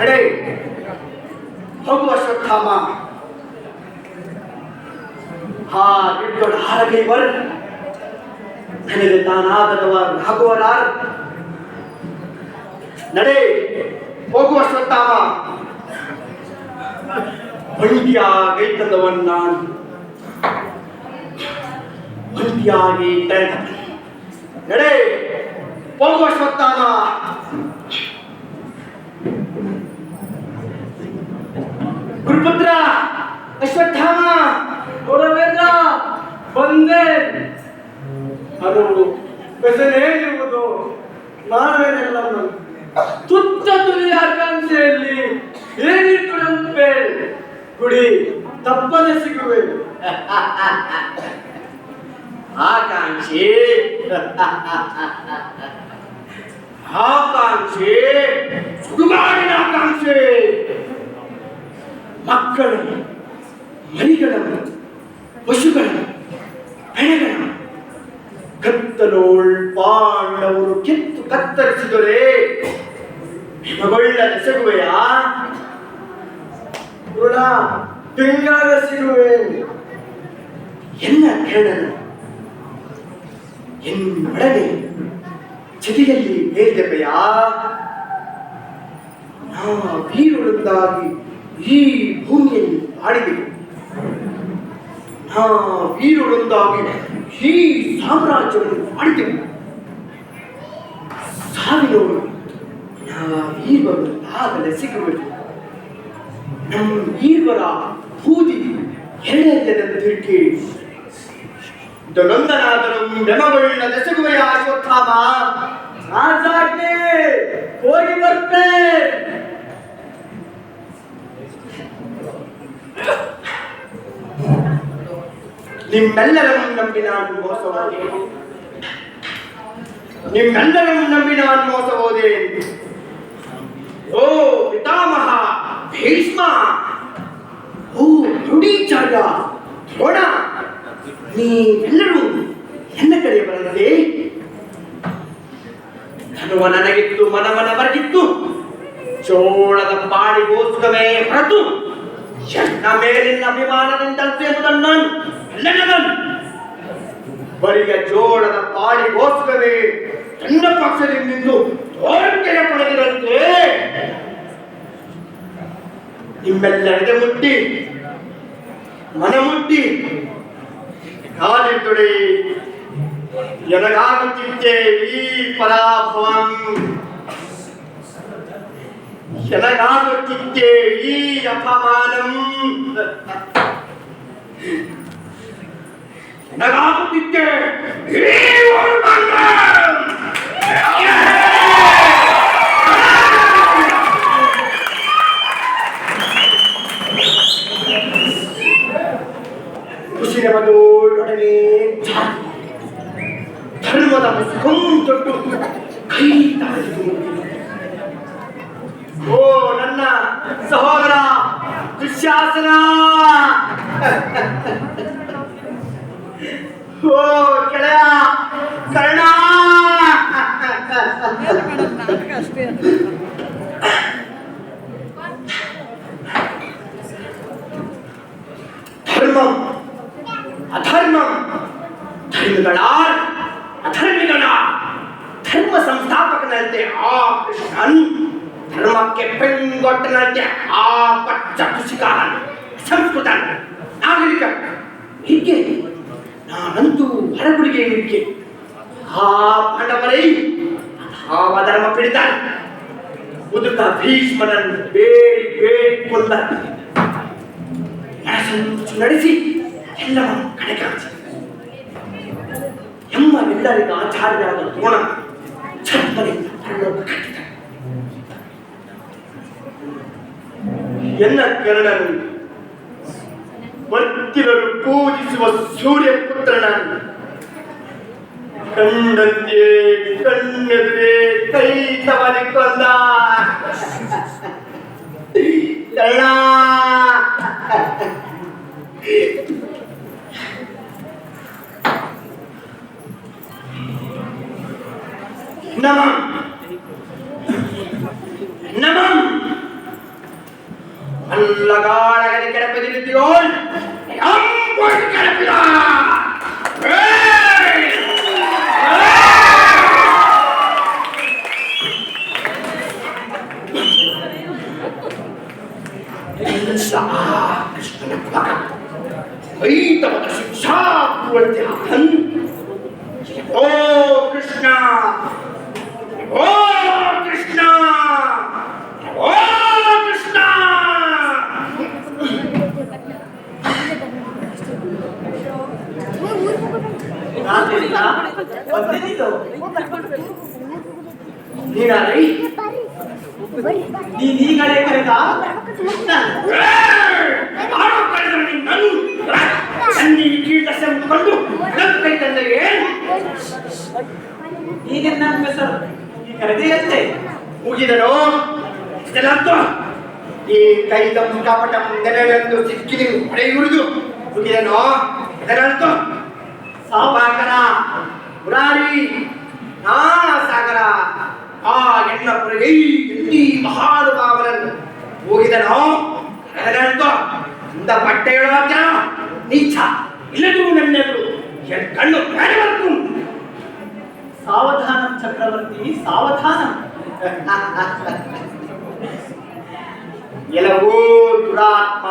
ಅಡೇ, ಹೋಗುವ ಅಶ್ವತ್ಥಾಮ ಹಾ ಇಟ್ಟೊಡ ಹಾಗೆ ಬರ್ ನನಗೆ ತಾನಾಗದವ ಆಗುವರಾರ್ ನಡೆ, ಹೋಗುವ ಅಶ್ವತ್ಥಾಮ ಬಂದಿಯಾಗೈತದವನ್ನ ಬಂದಿಯಾಗಿ ನಡೆ. ಹೋಗುವ ಅಶ್ವತ್ಥಾಮ ಗುರುಪುತ್ರ, ಅಶ್ವತ್ಥಾಮ, ಗೌರವೇಂದ್ರ, ಬಂದೆ. ಅದು ಹೆಸರೇನಿರುವುದು ನಾವೇನೆಲ್ಲ ತುತ್ತ ತುದಿಯ ಆಕಾಂಕ್ಷೆಯಲ್ಲಿ ಏನಿಟ್ಟು ನಂಬೆ ಕುಡಿ ತಪ್ಪದೆ ಸಿಗುವೆ. ಆಕಾಂಕ್ಷಿ. ಆಕಾಂಕ್ಷಿ ಸುಡುಗಾಡಿನ ಆಕಾಂಕ್ಷಿ ಮಕ್ಕಳನ್ನು ಮರಿಗಳನ್ನು ಪಶುಗಳನ್ನು ಬೆಳೆಗಳನ್ನು ಕತ್ತಲೋಳ್ ಪಾಂಡವರು ಕಿತ್ತು ಕತ್ತರಿಸಿದರೆ ಹಿಮಗೊಳ್ಳದ ಸಿಗುವೆಯಾ ಋಣ ತಿಂಗಳ ಸಿಗುವೆ ಎಲ್ಲ ಕೇಳಲು ಎನ್ನೊಡನೆ ಚಿತಿಯಲ್ಲಿ ಬೇರ್ದೆಪೆಯಾ ನಾ ವೀರುಳಿಂದಾಗಿ ಈ ಭೂಮಿಯಲ್ಲಿ ಆಡಿದೆವು ನಾ ವೀರುಳಿಂದಾಗಿ ಈ ಸಾಮ್ರಾಜ್ಯವನ್ನು ಆಡಿದೆವು ಸಾವಿನವರು ನಾ ವೀರರು ಆಗಲೇ ಸಿಗಬೇಕು ನಮ್ಮ ಈರ್ವರ ಬೂದಿ ಎರಡೆಲ್ಲದಂತೆ ತಿರುಗಿ ದೊಲೊಂದನಾದರೂ ಬೆಮಗೊಳ್ಳ ದೆಸಗುವೆಯ ಅಶ್ವತ್ಥಾಮ? ರಾಜಾಜ್ಞೆ ಹೋಗಿ ಬರ್ತೆ ನಿಮ್ಮೆಲ್ಲರನ್ನು ನಂಬಿ ನಾನು ಮೋಸವಾದೆ. ನಿಮ್ಮೆಲ್ಲರನ್ನು ನಂಬಿ ನಾನು ಮೋಸ ಹೋದೆ ಓ ಪಿತಾಮಹ, ಭೀಷ್ಮ. ಓ ರುಡೀಚಾರ್ಯ ದ್ರೋಣ. ನೀವೆಲ್ಲರೂ ಎಲ್ಲ ಕಡೆ ಬರದೆ ಧನುವ ನನಗಿತ್ತು ಮನವನ ಬರಗಿತ್ತು ಚೋಳದ ಪಾಡಿಗೋಸ್ಕರವೇ ಹೊರತು. ಎನ್ನ ಮೇಲಿನ ಅಭಿಮಾನದಿಂದಂತೆ ಎಂಬುದನ್ನು ನಾನು ಎಲ್ಲನಗನು ಬರಿಯ ಜೋಳದ ಪಾಡಿಗೋಸ್ಕರವೇ ನನ್ನ ಪಕ್ಷದಿಂದ ನಿಂತು ತೋರಿಕೆಯ ಪಡೆದಿರಂತೆ. ನಿಮ್ಮೆಲ್ಲರಿಗೆ ಮುಟ್ಟಿ, ಮನ ಮುಟ್ಟಿ ಕಾಲಿಟ್ಟೊಡೆ ಎನಗಾಗುತ್ತಿದ್ದೆ ಈ ಪರಾಭವಂ ಎನಗಾಗುತ್ತಿದ್ದೆ ಈ ಅಪಮಾನಂ ಎನಗಾಗುತ್ತಿದ್ದೆ ದುಶ್ಯಾಸನ ಓ ಕೆಳೆಯ ಕರ್ಣ ಧರ್ಮಂ ಅಧರ್ಮಂ ಧರ್ಮಗಳ ಅಧರ್ಮಿಗಳ ಧರ್ಮ ಸಂಸ್ಥಾಪಕನಂತೆ ಆ ಕೃಷ್ಣನ್ ಧರ್ಮಕ್ಕೆ ಪೆಂಗೊಟ್ಟನಂತೆ ಆ ಪಚ್ಚ ಕೃಷಿಕಾರನ್ ಸಂಸ್ಕೃತ ನಾಗರಿಕ ಹೀಗೆ ನಾನಂತೂ ಹೊರಗುಡಿಗೆ ಹಿಡಿಕೆ ಆ ಪಾಂಡವರೇ ಆ ಧರ್ಮ ಪೀಡಿತ ಮುದುಕ ಭೀಷ್ಮನನ್ನು ಬೇಡಿ ಬೇಡಿ ಕೊಂದ ನಡೆಸಿ, ಎಲ್ಲವನ್ನು ಕಡೆಗಾಚಿ ಎಮ್ಮ ಎಲ್ಲರಿಗೂ ಆಚಾರ್ಯರಾದ ದ್ರೋಣ ಛಪ್ಪನಿಂದ ಪರಲೋಕ ಕಟ್ಟಿದ ಎನ್ನ ಕರ್ಣನು? ಮತ್ತಿರರು ಪೂಜಿಸುವ ಸೂರ್ಯ ಪುತ್ರನ ಕಂಡಂತೆ ಕಣ್ಣೆದುರೇ ಕೈ ತವರಿ ಕೊಂದ. ನಮ ನಮಃ. ನಮಃ. அழகாழகனை கிடப்பதிருக்கிறோள் கிடப்பினார் Oh, Krishna! Oh! ನೀನಾರೈ ನೀನ್ ಈಗಲೇ ಕರೆದ ಕೃಷ್ಣ ಆಡೋ ಕಳೆದ್ರೆ ನಿನ್ನನ್ನು ಚನ್ನಿ ಕೀಟ ಕೊಂಡು ಕೈ ತಂದರೆ ಈಗ ನನ್ನ ಹೆಸರು ಈ ಕರೆದೆಯಂತೆ ಮುಗಿದನು ಇದೆಲ್ಲಂತ ಈ ಕೈದಂ ಕಪಟಂ ನೆಲೆಯೊಂದು ಸಿಕ್ಕಿನಿ ಹೊಡೆಯುವುದು ಮುಗಿದನು ಇದರಂತ ಸಾಪಾಕನ ಮುರಾರಿ ಆ ಸಾಗರ ಆ ಹೆಣ್ಣಪ್ಪರಿಗೆ ಎಲ್ಲಿ ಮಹಾನುಭಾವರನ್ನು ಹೋಗಿದನೋ ಅದರಂತ ಇಂದ ಬಟ್ಟೆ ಹೇಳುವಾಗ ನೀಚ ಇಲ್ಲದೂ ನನ್ನೆದುರು ಕಣ್ಣು ಬೇರೆ ಬರ್ತು ಸಾವಧಾನಂ ಚಕ್ರವರ್ತಿ ಸಾವಧಾನಂ. ಎಲ್ಲವೋ ದುರಾತ್ಮ.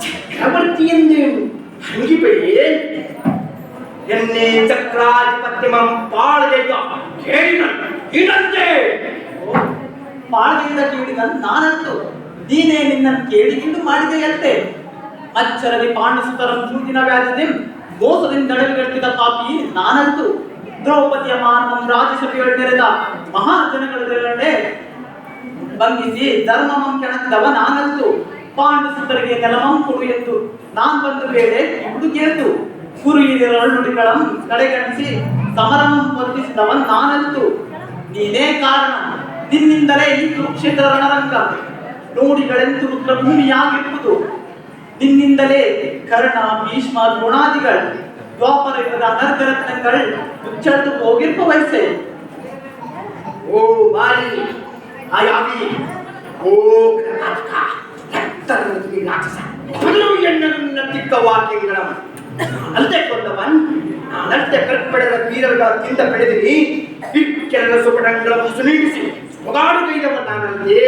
ಚಕ್ರವರ್ತಿ ಎಂದು ಹಂಗಿಬೆಯೇ? ಎನ್ನೇ ಚಕ್ರಾಧಿಪತ್ಯಮಂ ಪಾಳದೆಯ ಕೇಳಿದ ಇದಂತೆ ಪಾಳ್ಗೆಯಿಂದ ಕೇಳಿದ ನಾನಂತು ನೀನೇ ನಿನ್ನನ್ನು ಕೇಳಿಕೊಂಡು ಮಾಡಿದೆಯಂತೆ. ಅಚ್ಚರದಿ ಪಾಂಡಸುತರಂ ಸೂಜಿನ ವ್ಯಾಜದೆ ಮೋಸದಿಂದ ನಡೆಗಟ್ಟಿದ ಪಾಪಿ ನಾನಂತು ದ್ರೌಪದಿಯ ಮಾನವಂ ರಾಜಸಭೆಯಲ್ಲಿ ನೆರೆದ ಮಹಾಜನಗಳೇ ಬಂಧಿಸಿ ಧರ್ಮಮಂ ಕೆಣಕಿದವ ನಾನಂತು ಪಾಂಡಸುತರಿಗೆ ನೆಲಮಂ ಕೊಡು ಎಂದು ನಾನು ಬಂದ ಬೇರೆ ಇವುದು ನುಡಿಗಳಂ ಕಡೆಗಣಿಸಿ ಸಮರಮಂ ವರ್ತಿಸಿದವ ನಾನಂತು? ನೀನೇ ಕಾರಣ. ನಿನ್ನಿಂದಲೇ ಈ ಕುರುಕ್ಷೇತ್ರ ರಣರಂಗ. ನೋಡಿಗಳೆಂದು ರುದ್ರಭೂಮಿಯಾಗಿರುವುದು. ನಿನ್ನಿಂದಲೇ ಕರ್ಣ, ಭೀಷ್ಮ, ದ್ರೋಣಾದಿಗಳು ದ್ವಾಪರ ಯುಗದ ಅನರ್ಗರತ್ನಗಳು ಮುಚ್ಚಟ್ಟು ಹೋಗಿರುವ ವಯಸ್ಸೆ. ಓ ಬಾರಿ ಆಯಾವಿ ಓ ಕರ್ನಾಟಕ ರಕ್ತದಲ್ಲಿ ರಾಕ್ಷಸ. ಎನ್ನನ್ನ ತಿಕ್ಕ ವಾಕ್ಯಗಳ ಅಲ್ತೆ ಕೊಂದವನ್ ನಾನಂತೆ ಕರ್ಪಡೆದ ವೀರರ ತಿಂದ ಬೆಳೆದಿರಿ ಇಕ್ಕೆರಡ ಸುಪಟಂಗಳ ಸುನೀಡಿಸಿ ನೀಡಿಸಿ. ಒಗಾಡು ಕೈದವನ್ ನಾನಂತೆ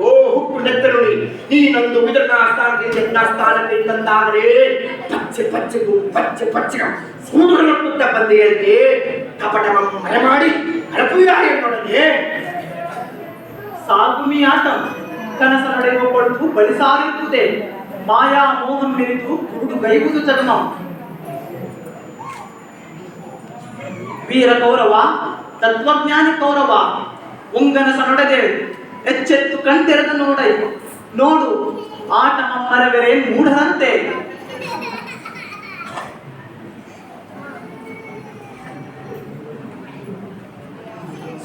ಓ ಹುಕ್ಕು ನೆತ್ತರುಳಿ ನೀನೊಂದು ವಿದರ್ನ ಸ್ಥಾನದಿಂದ ಎನ್ನ ಸ್ಥಾನಕ್ಕೆ ತಂದಾದರೆ ಪಚ್ಚೆ ಪಚ್ಚೆಗೂ ಪಚ್ಚೆ ಪಚ್ಚೆಗ ಸೂಡುಗಳಪ್ಪುತ್ತ ಬಂದೆಯಂತೆ ಕಪಟವಂ ಮರೆ ಮಾಡಿ ಅಳಪುಯ ಎನ್ನೊಡನೆ. ಸಾಗುಮಿ ಆಟ. ಕನಸ ನಡೆಯುವ ಕೊಡುಕು ಬಳಿಸಾರಿರುತ್ತದೆ ಮಾಯಾ ಮೋಹಂ ಮೆರಿದು ಕುರುಡು ಗೈವುದು ಚರ್ಮ. ವೀರ ಕೌರವ ತತ್ವಜ್ಞಾನಿ ಕೌರವ ಉಂಗನಸ ನೊಡೆದೆ ಎಚ್ಚೆತ್ತು ಕಣ್ತೆರೆದು ನೋಡೈ. ನೋಡು, ಆಟ ಮಮ್ಮರವೆರೆ ಮೂಢರಂತೆ.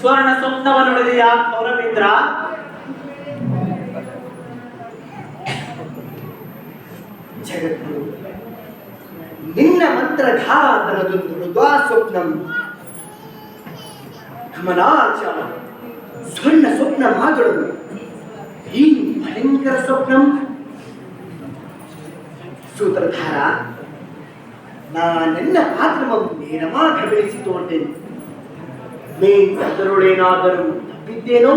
ಸ್ವರ್ಣ ಸ್ವಪ್ನವನ್ನೊಡೆದೆಯ ಕೌರವೇಂದ್ರ ಜಗತ್ತು. ನಿನ್ನ ಮಂತ್ರಘಾತನದೊಂದು ಮೃದ್ವಾ ಸ್ವಪ್ನಂ ಗಮನಾಚ ಸ್ವರ್ಣ ಸ್ವಪ್ನ ಮಾತಡು ಈ ಭಯಂಕರ ಸ್ವಪ್ನಂ. ಸೂತ್ರಧಾರ ನಾನೆನ್ನ ಪಾತ್ರವನ್ನು ನೇರವಾಗಿ ಬೆಳೆಸಿ ತೋರ್ತೇನೆ. ಮೇಂತದರೊಳೇನಾದರೂ ತಪ್ಪಿದ್ದೇನೋ?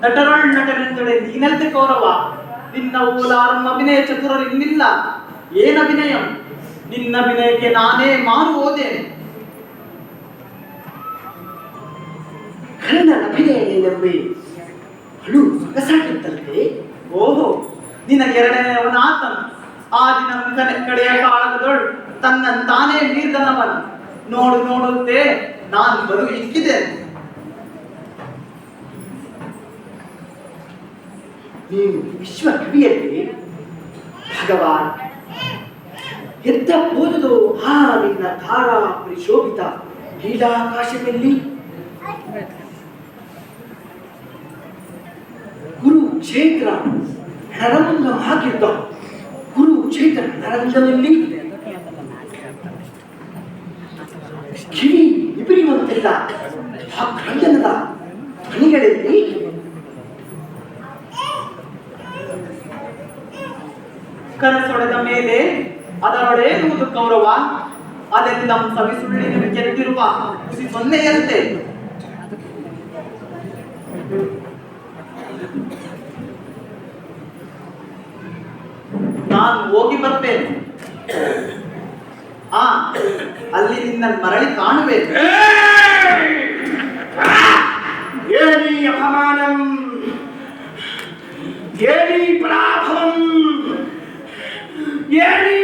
ನಟರಾಳ್ ನಟನೆಂದರೆ ನೀನಂತೆ ಕೌರವ. ನಿನ್ನ ಓಲಾರಂ ಅಭಿನಯ ಚತುರರಿನ್ನಿಲ್ಲ ಏನ ಅಭಿನಯಂ? ನಿನ್ನ ಅಭಿನಯಕ್ಕೆ ನಾನೇ ಮಾರು ಹೋದೇನೆ. ಕನ್ನಡ ಅಭಿನಯ ಏನಂಬೆ? ಅಳು ಸೊಗಸಾಗಿತ್ತಲ್ಲದೆ ಓಹೋ ಆತನು. ಆ ದಿನ ಕಡೆ ಕಡೆಯ ಕಾಲದೊಳ್ ತನ್ನ ತಾನೇ ಮೀರ್ದನವನು. ನೋಡು ನೋಡುತ್ತೆ ನಾನು ಬರು ಇಕ್ಕಿದ್ದೇನೆ ನೀನು ವಿಶ್ವ ಕವಿಯಲ್ಲಿ ಭಗವಾನ್. ಎದ್ದ ಓದುದು ಆ ನಿನ್ನ ತಾರಾ ಪರಿಶೋಭಿತ ನರಂಗ ಕುರುಕ್ಷೇತ್ರ ಗುರು ಕುರುಕ್ಷೇತ್ರ ನರಂಗದಲ್ಲಿ ಕಿವಿ ಇಬರಿಯುವಂತೆಲ್ಲ ಆ ಕ್ರಂದನದ ಮನೆಗಳಲ್ಲಿ ಕನಸೊಡೆದ ಮೇಲೆ ಅದರೊಡೆಯುವುದು ಕೌರವ ಅದೆಲ್ಲ ಸವಿಸುಳ್ಳಿನ ಗೆದ್ದಿರುವ ಹುಸಿ ಸೊನ್ನೆಯಂತೆ. ನಾನು ಹೋಗಿ ಬರ್ತೇನೆ. ಆ, ಅಲ್ಲಿ ನಿನ್ನ ಮರಳಿ ಕಾಣುವೆ ಏನಿ ಅಪಮಾನಂ. ಏನಿ ಪರಾಭವಂ ಏನಿ